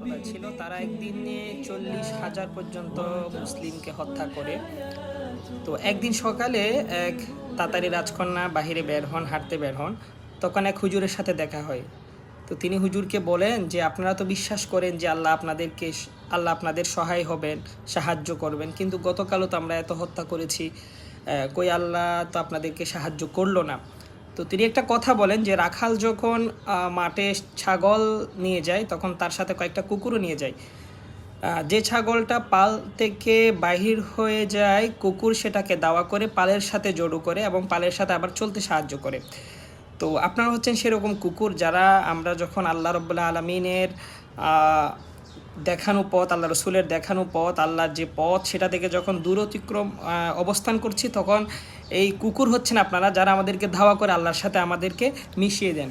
সম্প্রদায় ছিল তারা একদিনে চল্লিশ হাজার পর্যন্ত মুসলিমকে হত্যা করে। তো একদিন সকালে এক তাতারি রাজকন্যা বাহিরে বের হন, হাঁটতে বের হন। তখন এক হুজুরের সাথে দেখা হয়। তো তিনি হুজুরকে বলেন যে, আপনারা তো বিশ্বাস করেন যে আল্লাহ আপনাদেরকে, আল্লাহ আপনাদের সহায় হবেন, সাহায্য করবেন। কিন্তু গতকালও তো আমরা এত হত্যা করেছি কই আল্লাহ তো আপনাদেরকে সাহায্য করল না? তো তিনি একটা কথা বলেন যে রাখাল যখন মাঠে ছাগল নিয়ে যায়, তখন তার সাথে কয়েকটা কুকুরও নিয়ে যায়। যে ছাগলটা পাল থেকে বাহির হয়ে যায়, কুকুর সেটাকে দাওয়া করে পালের সাথে জড়ো করে এবং পালের সাথে আবার চলতে সাহায্য করে। তো আপনারা হচ্ছেন সেরকম কুকুর যারা আমরা যখন আল্লাহ রব্বুল্লাহ আলমিনের দেখানো পথ, আল্লাহ রসুলের দেখানো পথ, আল্লাহর যে পথ, সেটা থেকে যখন দূর অতিক্রম অবস্থান করছি, তখন এই কুকুর হচ্ছেন আপনারা যারা আমাদেরকে ধাওয়া করে, আল্লাহর সাথে আমাদেরকে মিশিয়ে দেন।